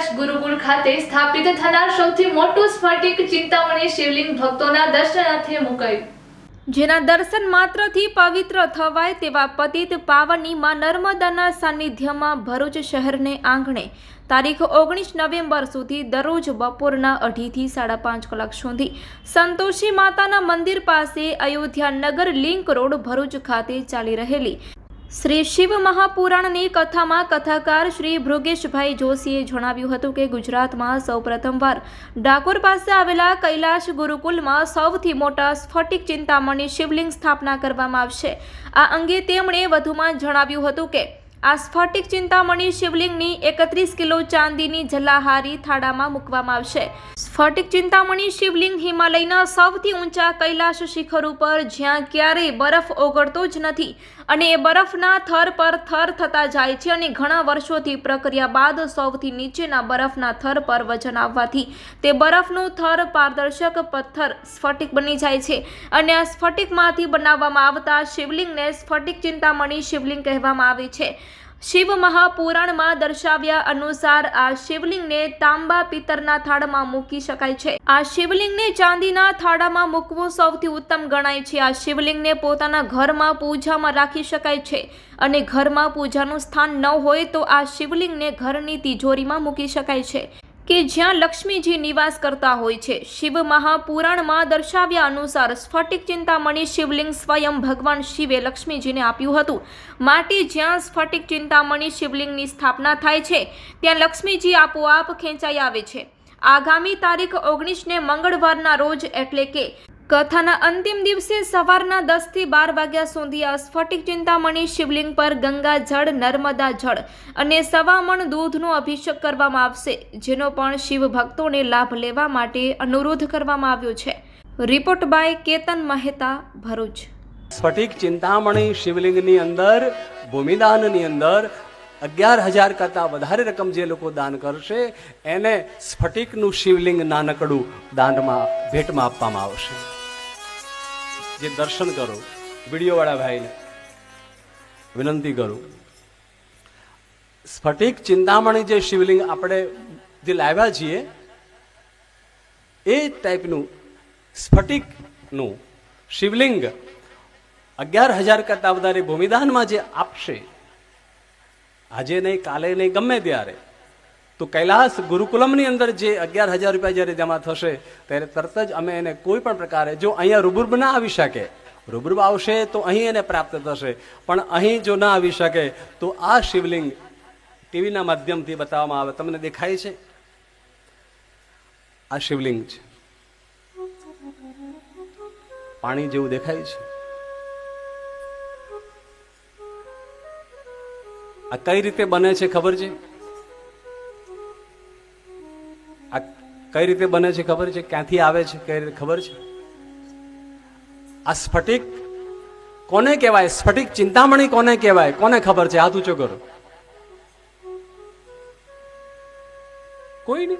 કૈલાશ ગુરુકુળ ખાતે સ્થાપિત થનાર સૌથી મોટું સ્ફટિક ચિંતામણી શિવલિંગ ભક્તોના દર્શનાર્થે મુકાયું. જેના દર્શન માત્રથી પવિત્ર થવાય તેવા પતિત પાવની નર્મદાના સાનિધ્યમાં ભરૂચ શહેરને આંગણે તારીખ ઓગણીસ નવેમ્બર સુધી દરરોજ બપોરના અઢીથી સાડા પાંચ કલાક સુધી સંતોષી માતાના મંદિર પાસે અયોધ્યા નગર લિંક રોડ ભરૂચ ખાતે ચાલી રહેલી શ્રી શિવ મહાપુરાણની કથામાં કથાકાર શ્રી ભૃગેશભાઈ જોશીએ જણાવ્યું હતું કે ગુજરાતમાં સૌપ્રથમવાર ડાકોર પાસે આવેલા કૈલાશ ગુરુકુલમાં સૌથી મોટા સ્ફટિક ચિંતામણી શિવલિંગ સ્થાપના કરવામાં આવશે. આ અંગે તેમણે વધુમાં જણાવ્યું હતું કે આ સ્ફટિક ચિંતામણી શિવલિંગની એકત્રીસ કિલો ચાંદીની જલાહારી થાળામાં મૂકવામાં આવશે. સ્ફટિક ચિંતામણી શિવલિંગ હિમાલયના સૌથી ઊંચા કૈલાશ શિખર ઉપર જ્યાં ક્યારેય બરફ ઓગળતો જ નથી અને એ બરફના થર પર થર થતા જાય છે અને ઘણા વર્ષોથી પ્રક્રિયા બાદ સૌથી નીચેના બરફના થર પર વજન આવવાથી તે બરફનું થર પારદર્શક પથ્થર સ્ફટિક બની જાય છે અને આ સ્ફટિકમાંથી બનાવવામાં આવતા શિવલિંગને સ્ફટિક ચિંતામણી શિવલિંગ કહેવામાં આવે છે. શિવ મહાપુરાણમાં દર્શાવ્યા અનુસાર આ શિવલિંગને તાંબા પિત્તરના થાળમાં મૂકી શકાય છે. આ શિવલિંગને ચાંદીના થાળામાં મૂકવું સૌથી ઉત્તમ ગણાય છે. આ શિવલિંગને પોતાના ઘરમાં પૂજામાં રાખી શકાય છે અને ઘરમાં પૂજાનું સ્થાન ન હોય તો આ શિવલિંગને ઘરની તિજોરીમાં મૂકી શકાય છે. કે જ્યાં લક્ષ્મીજી નિવાસ કરતા હોય છે, શિવ મહાપુરાણમાં દર્શાવ્યા અનુસાર સ્ફટિક ચિંતામણી શિવલિંગ સ્વયં ભગવાન શિવે લક્ષ્મીજીને આપ્યું હતું. માટે જ્યાં સ્ફટિક ચિંતામણી શિવલિંગની સ્થાપના થાય છે, ત્યાં લક્ષ્મીજી આપોઆપ ખેંચાઈ આવે છે. આગામી તારીખ ઓગણીસને મંગળવારના રોજ એટલે કે કથાના અંતિમ દિવસે સવારના દસથી બાર વાગ્યા સુધી આ સ્ફટિક ચિંતામણી શિવલિંગ પર ગંગા જળ, નર્મદા જળ અને સવામણ દૂધનો અભિષેક કરવામાં આવશે, જેનો પણ શિવ ભક્તોને લાભ લેવા માટે અનુરોધ કરવામાં આવ્યો છે. Report by Ketan Mehta, Bharuch. સ્ફટિક ચિંતામણી શિવલિંગની અંદર, ભૂમિદાનની અંદર અગિયાર હજાર કરતાં વધારે રકમ જે લોકો દાન કરશે, એને સ્ફટિકનું શિવલિંગ નાનકડું દાનમાં ભેટમાં આપવામાં આવશે. જે દર્શન કરો, વિડીયોવાળા ભાઈને વિનંતી કરું. સ્ફટિક ચિંતામણી જે શિવલિંગ આપણે જે લાવ્યા છીએ, એ ટાઈપનું સ્ફટિકનું શિવલિંગ અગિયાર હજાર કરતાં વધારે ભૂમિદાનમાં જે આપશે, આજે નહીં, કાલે નહીં, ગમે ત્યારે તો કૈલાસ ગુરુકુલમની અંદર જે અગિયાર હજાર રૂપિયા જ્યારે જમા થશે, ત્યારે તરત જ અમે એને કોઈ પણ પ્રકારે જો અહીંયા રૂબરૂબ ના આવી શકે રૂબરૂબ આવશે તો અહીં એને પ્રાપ્ત થશે, પણ અહીં જો ના આવી શકે, તો આ શિવલિંગ ટીવીના માધ્યમથી બતાવવામાં આવે. તમને દેખાય છે? આ શિવલિંગ છે. પાણી જેવું દેખાય છે. આ કઈ રીતે બને છે ખબર છે? આ કઈ રીતે બને છે ખબર છે? ક્યાંથી આવે છે? કઈ રીતે ખબર છે? આ સ્ફટિક કોને કહેવાય? સ્ફટિક ચિંતામણી કોને કહેવાય? કોને ખબર છે? હાથ ઊંચો કરો. કોઈ નહીં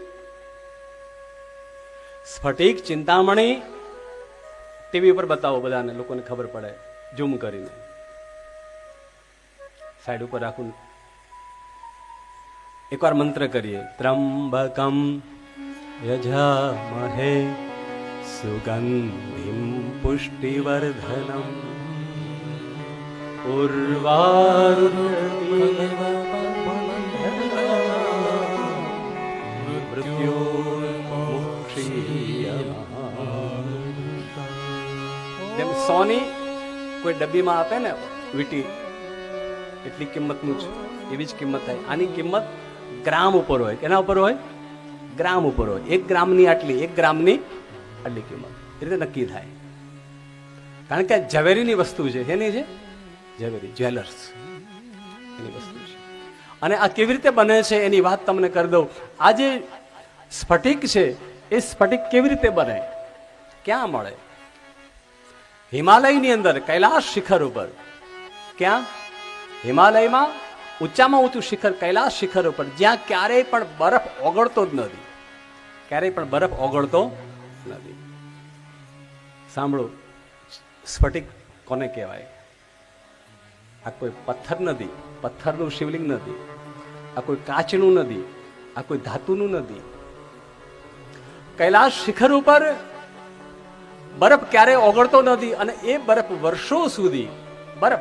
સ્ફટિક ચિંતામણી ટીવી ઉપર બતાવો બધાને, લોકોને ખબર પડે. ઝૂમ કરીને. સાઈડ ઉપર રાખું. એકવાર મંત્ર કરીએ. ત્રંબકમ યજામહે पुष्टिवर्धनम्। પુષ્ટિવર્ધનમ જેમ સોની કોઈ ડબ્બીમાં આપે ને વીટી એટલી કિંમતનું છે એવી જ કિંમત થાય આની કિંમત ગ્રામ ઉપર હોય કેના ઉપર હોય ગ્રામ ઉપર હોય. એક ગ્રામની આટલી, એક ગ્રામની આટલી કિંમત. એ રીતે નક્કી થાય. કારણ કે ઝવેરીની વસ્તુ છે. એની છે? ઝવેરી, જ્વેલર્સ. એની વસ્તુ છે. અને આ કેવી રીતે બને છે એની વાત તમને કરી દઉં. આ જે સ્ફટિક છે, એ સ્ફટિક કેવી રીતે બને? ક્યાં મળે? હિમાલયની અંદર કૈલાશ શિખર ઉપર. ક્યાં? હિમાલયમાં, ઊંચામાં ઊંચું શિખર કૈલાશ શિખર ઉપર. જ્યાં ક્યારેય પણ બરફ ઓગળતો જ નથી. ક્યારેય પણ બરફ ઓગળતો નથી. સાંભળો, સ્ફટિક કોને કહેવાય? આ કોઈ પથ્થર નથી, પથ્થરનું શિવલિંગ નથી, આ કોઈ કાચનું નથી, આ કોઈ ધાતુનું નથી. કૈલાશ શિખર ઉપર બરફ ક્યારે ઓગળતો નથી અને એ બરફ વર્ષો સુધી બરફ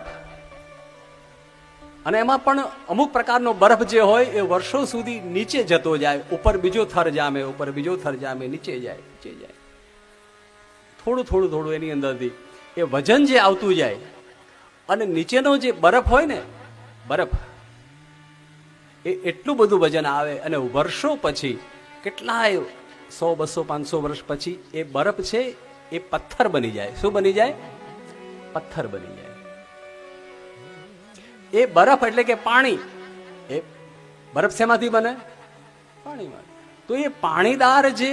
અને એમાં પણ અમુક પ્રકારનો બરફ જે હોય એ વર્ષો સુધી નીચે જતો જાય, ઉપર બીજો થર જામે, ઉપર બીજો થર જામે, નીચે જાય નીચે જાય. થોડું થોડું થોડું એની અંદરથી. એ વજન જે આવતું જાય અને નીચેનો જે બરફ હોય ને, બરફ, એ એટલું બધું વજન આવે અને વર્ષો પછી, કેટલાય સો, બસો, પાંચસો વર્ષ પછી એ બરફ છે એ પથ્થર બની જાય. શું બની જાય? પથ્થર બની જાય. એ બરફ એટલે કે પાણી. એ બરફ શેમાંથી બને? પાણીમાં તો એ પાણીદાર જે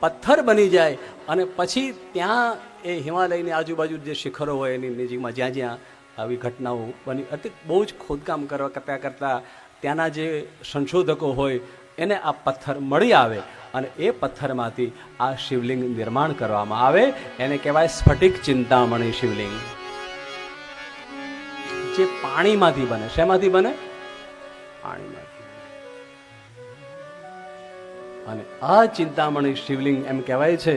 પથ્થર બની જાય અને પછી ત્યાં એ હિમાલયની આજુબાજુ જે શિખરો હોય એની નજીકમાં જ્યાં જ્યાં આવી ઘટનાઓ બની, અતિ બહુ જ ખોદકામ કરવા કરતાં કરતાં ત્યાંના જે સંશોધકો હોય એને આ પથ્થર મળી આવે અને એ પથ્થરમાંથી આ શિવલિંગ નિર્માણ કરવામાં આવે. એને કહેવાય સ્ફટિક ચિંતામણી શિવલિંગ. જે પાણીમાંથી બને. શેમાંથી બને? પાણીમાંથી અને આ ચિંતામણી શિવલિંગ એમ કહેવાય છે,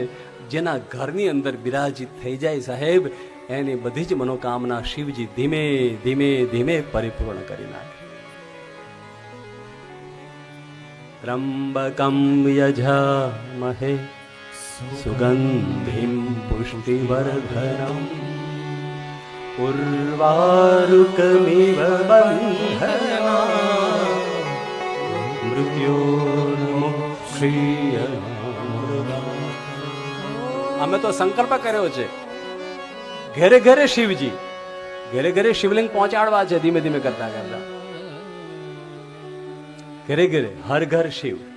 જેના ઘરની અંદર બિરાજિત થઈ જાય સાહેબ, એની બધી જ મનોકામના શિવજી ધીમે ધીમે ધીમે પરિપૂર્ણ કરી નાખે. ત્રંબકમ યજામહે સુગંધિમ પુષ્ટિવર્ધનમ. ઉર્વારુકમિવ બંધના મૃત્યોર્મુક્ષીય અમે તો સંકલ્પ કર્યો છે. ઘરે ઘરે શિવજી, ઘરે ઘરે શિવલિંગ પહોંચાડવા છે ધીમે ધીમે કરતા કરતા. ઘરે ઘરે હર ઘર શિવ.